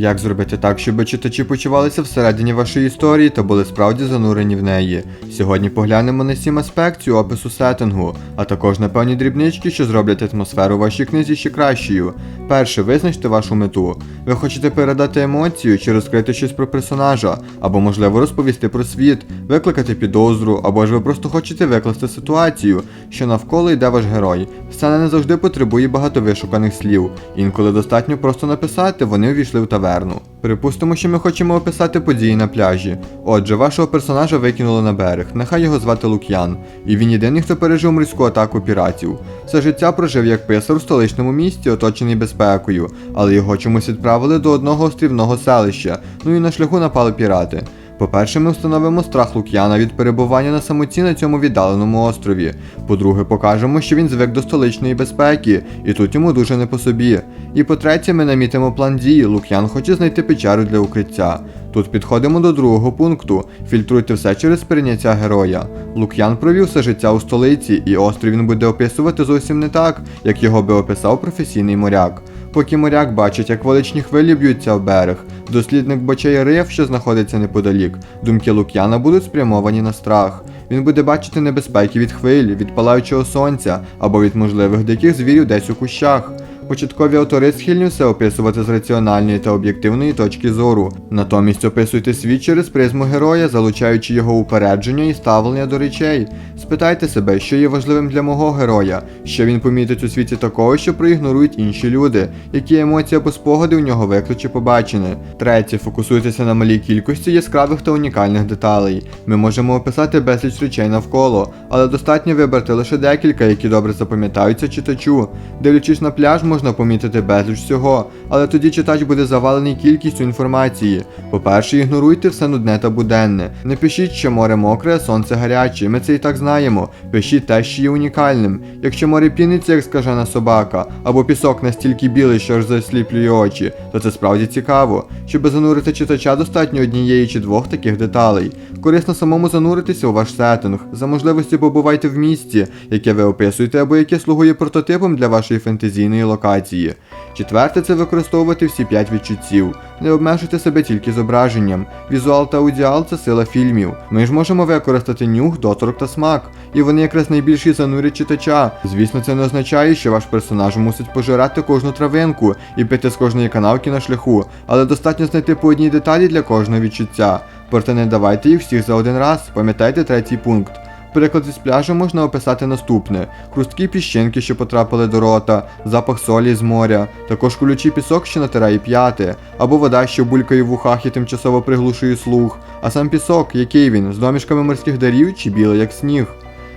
Як зробити так, щоб читачі почувалися всередині вашої історії та були справді занурені в неї? Сьогодні поглянемо на сім аспектів опису сеттингу, а також на певні дрібнички, що зроблять атмосферу вашій книзі ще кращою. Перше, визначте вашу мету. Ви хочете передати емоцію чи розкрити щось про персонажа, або можливо розповісти про світ, викликати підозру, або ж ви просто хочете викласти ситуацію, що навколо йде ваш герой. Сцена не завжди потребує багато вишуканих слів. Інколи достатньо просто написати, вони увійшли в таверну. Припустимо, що ми хочемо описати події на пляжі. Отже, вашого персонажа викинули на берег, нехай його звати Лук'ян, і він єдиний, хто пережив морську атаку піратів. Все життя прожив як писар у столичному місті, оточений безпекою, але його чомусь відправили до одного острівного селища, ну і на шляху напали пірати. По-перше, ми встановимо страх Лук'яна від перебування на самоті на цьому віддаленому острові. По-друге, покажемо, що він звик до столичної безпеки, і тут йому дуже не по собі. І по-третє, ми намітимо план дії. Лук'ян хоче знайти печеру для укриття. Тут підходимо до другого пункту. Фільтруйте все через сприйняття героя. Лук'ян провів все життя у столиці, і острів він буде описувати зовсім не так, як його би описав професійний моряк. Поки моряк бачить, як величні хвилі б'ються в берег, дослідник бачає риф, що знаходиться неподалік. Думки Лук'яна будуть спрямовані на страх. Він буде бачити небезпеки від хвилі, від палаючого сонця або від можливих диких звірів десь у кущах. Початкові автори схильні все описувати з раціональної та об'єктивної точки зору. Натомість описуйте світ через призму героя, залучаючи його упередження і ставлення до речей. Спитайте себе, що є важливим для мого героя, що він помітить у світі такого, що проігнорують інші люди, які емоції або спогади у нього викличе побачене. Третє, фокусуйтеся на малій кількості яскравих та унікальних деталей. Ми можемо описати безліч речей навколо, але достатньо вибрати лише декілька, які добре запам'ятаються читачу. Дивлячись на пляж, можна помітити безліч всього, але тоді читач буде завалений кількістю інформації. По-перше, ігноруйте все нудне та буденне. Не пишіть, що море мокре, сонце гаряче. Ми це і так знаємо. Пишіть те, що є унікальним. Якщо море піниться, як скажена собака, або пісок настільки білий, що аж засліплює очі, то це справді цікаво. Щоб занурити читача, достатньо однієї чи двох таких деталей. Корисно самому зануритися у ваш сеттинг. За можливості побувайте в місті, яке ви описуєте, або яке слугує прототипом для вашої фентезійної локації. Четверте це використовувати всі п'ять відчуттів. Не обмежуйте себе тільки зображенням. Візуал та аудіал це сила фільмів. Ми ж можемо використати нюх, доторк та смак, і вони якраз найбільші занурять читача. Звісно, це не означає, що ваш персонаж мусить пожирати кожну травинку і пити з кожної канавки на шляху, але достатньо знайти по одній деталі для кожного відчуття. Проте не давайте їх всіх за один раз, пам'ятайте третій пункт. Приклад із пляжу можна описати наступне: хрусткі піщинки, що потрапили до рота, запах солі з моря, також колючий пісок, що натирає п'яти, або вода, що булькає в вухах і тимчасово приглушує слух, а сам пісок, який він, з домішками морських дарів чи білий як сніг.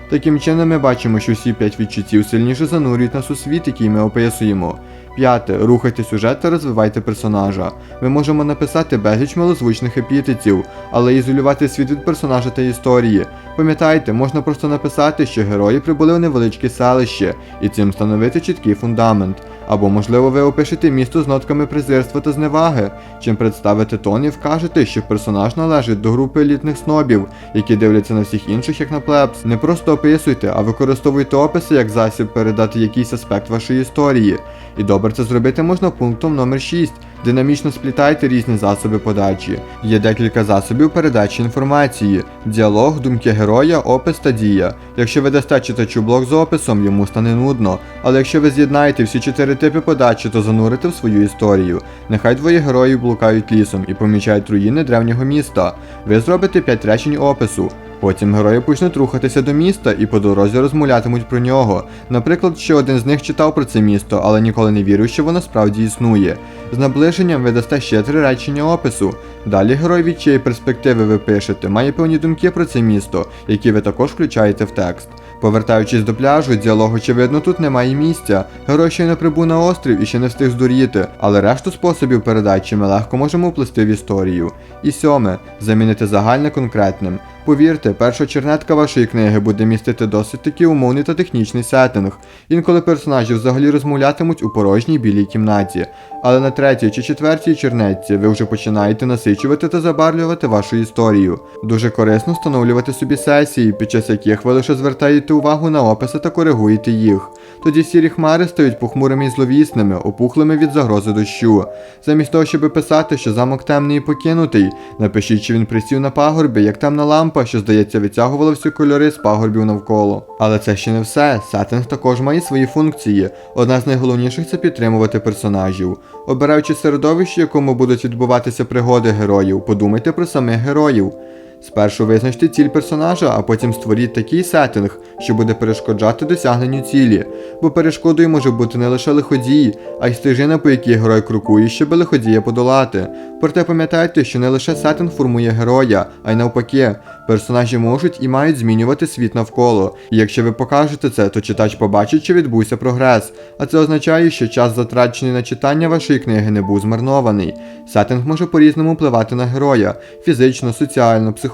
Таким чином ми бачимо, що всі п'ять відчуттів сильніше занурюють нас у світ, який ми описуємо. П'яте. Рухайте сюжет та розвивайте персонажа. Ми можемо написати безліч малозвучних епітетів, але ізолювати світ від персонажа та історії. Пам'ятайте, можна просто написати, що герої прибули в невеличке селище, і цим встановити чіткий фундамент. Або, можливо, ви опишете місто з нотками презирства та зневаги, чим представите тон і вкажете, що персонаж належить до групи елітних снобів, які дивляться на всіх інших як на плебс. Не просто описуйте, а використовуйте описи як засіб передати якийсь аспект вашої історії. І добре це зробити можна пунктом номер 6. Динамічно сплітайте різні засоби подачі. Є декілька засобів передачі інформації: діалог, думки героя, опис та дія. Якщо ви дасте читачу блок з описом, йому стане нудно. Але якщо ви з'єднаєте всі чотири типи подачі, то занурите в свою історію. Нехай двоє героїв блукають лісом і помічають руїни древнього міста. Ви зробите п'ять речень опису. Потім герої почнуть рухатися до міста і по дорозі розмовлятимуть про нього. Наприклад, що один з них читав про це місто, але ніколи не вірив, що воно справді існує. З наближенням ви дасте ще три речення опису. Далі герой від чиєї перспективи ви пишете, має певні думки про це місто, які ви також включаєте в текст. Повертаючись до пляжу, діалог, очевидно, тут немає місця. Герой ще не прибув на острів і ще не встиг здуріти, але решту способів передачі ми легко можемо вплести в історію. І сьоме замінити загальне конкретним. Повірте, перша чернетка вашої книги буде містити досить таки умовний та технічний сеттинг. Інколи персонажі взагалі розмовлятимуть у порожній білій кімнаті. Але на третій чи четвертій чернетці ви вже починаєте насичувати та забарвлювати вашу історію. Дуже корисно встановлювати собі сесії, під час яких ви лише звертаєте увагу на описи та коригуєте їх. Тоді сірі хмари стають похмурими і зловісними, опухлими від загрози дощу. Замість того, щоб писати, що замок темний і покинутий, напишіть, що він присів на пагорбі, як темна лампа, що, здається, відтягувала всі кольори з пагорбів навколо. Але це ще не все. Сеттинг також має свої функції. Одна з найголовніших це підтримувати персонажів. Обираючи середовище, якому будуть відбуватися пригоди героїв, подумайте про самих героїв. Спершу визначте ціль персонажа, а потім створіть такий сеттинг, що буде перешкоджати досягненню цілі, бо перешкодою може бути не лише лиходій, а й стежина, по якій герой крокує, щоб лиходія подолати. Проте пам'ятайте, що не лише сеттинг формує героя, а й навпаки, персонажі можуть і мають змінювати світ навколо. І якщо ви покажете це, то читач побачить, що відбувся прогрес. А це означає, що час, затрачений на читання вашої книги, не був змарнований. Сеттинг може по-різному впливати на героя фізично, соціально, психологічно.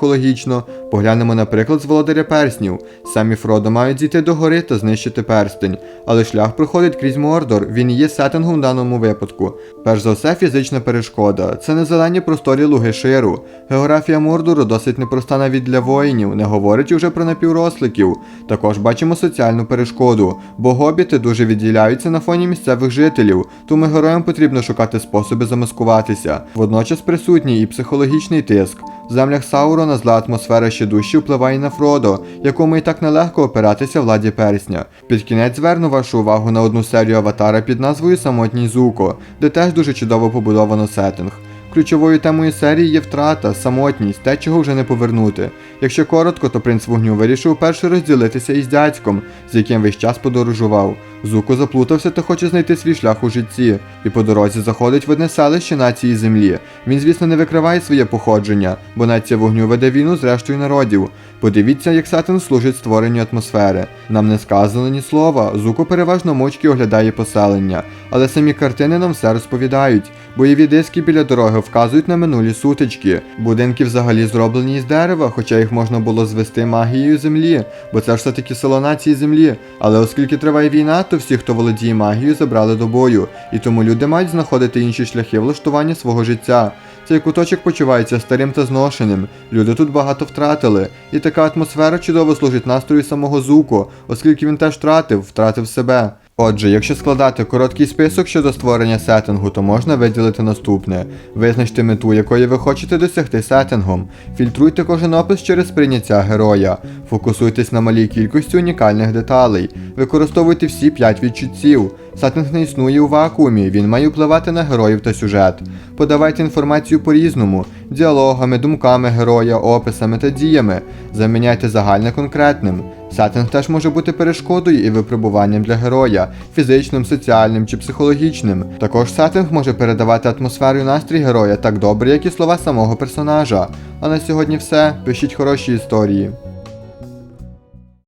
Поглянемо, наприклад, з володаря перснів. Самі Фродо мають зійти до гори та знищити перстень, але шлях проходить крізь Мордор, він є сеттингом в даному випадку. Перш за все, фізична перешкода. Це не зелені просторі луги ширу. Географія Мордору досить непроста навіть для воїнів, не говорячи вже про напівросликів. Також бачимо соціальну перешкоду, бо гобіти дуже відділяються на фоні місцевих жителів, тому героям потрібно шукати способи замаскуватися. Водночас присутній і психологічний тиск. В землях Саурона зла атмосфера ще дужче впливає на Фродо, якому і так нелегко опиратися владі персня. Під кінець зверну вашу увагу на одну серію аватара під назвою Самотній Зуко, де теж дуже чудово побудовано сеттинг. Ключовою темою серії є втрата, самотність, те, чого вже не повернути. Якщо коротко, то принц вогню вирішив перше розділитися із дядьком, з яким весь час подорожував. Зуко заплутався та хоче знайти свій шлях у житті, і по дорозі заходить в одне селище нації землі. Він, звісно, не викриває своє походження, бо нація вогню веде війну з рештою народів. Подивіться, як Сатин служить створенню атмосфери. Нам не сказано ні слова. Зуко переважно мовчки оглядає поселення, але самі картини нам все розповідають. Бойові диски біля дороги вказують на минулі сутички. Будинки взагалі зроблені із дерева, хоча їх можна було звести магією землі, бо це ж все таки село нації землі. Але оскільки триває війна, то всі, хто володіє магією, забрали до бою, і тому люди мають знаходити інші шляхи влаштування свого життя. Цей куточок почувається старим та зношеним. Люди тут багато втратили, і така атмосфера чудово служить настрою самого Зуко, оскільки він теж втратив, втратив себе. Отже, якщо складати короткий список щодо створення сеттингу, то можна виділити наступне: визначте мету, якої ви хочете досягти сеттингом, фільтруйте кожен опис через прийняття героя, фокусуйтесь на малій кількості унікальних деталей, використовуйте всі 5 відчуттів. Сеттинг не існує у вакуумі, він має впливати на героїв та сюжет. Подавайте інформацію по-різному, діалогами, думками героя, описами та діями. Заміняйте загальне конкретним. Сеттинг теж може бути перешкодою і випробуванням для героя, фізичним, соціальним чи психологічним. Також сеттинг може передавати атмосферу і настрій героя так добре, як і слова самого персонажа. А на сьогодні все. Пишіть хороші історії.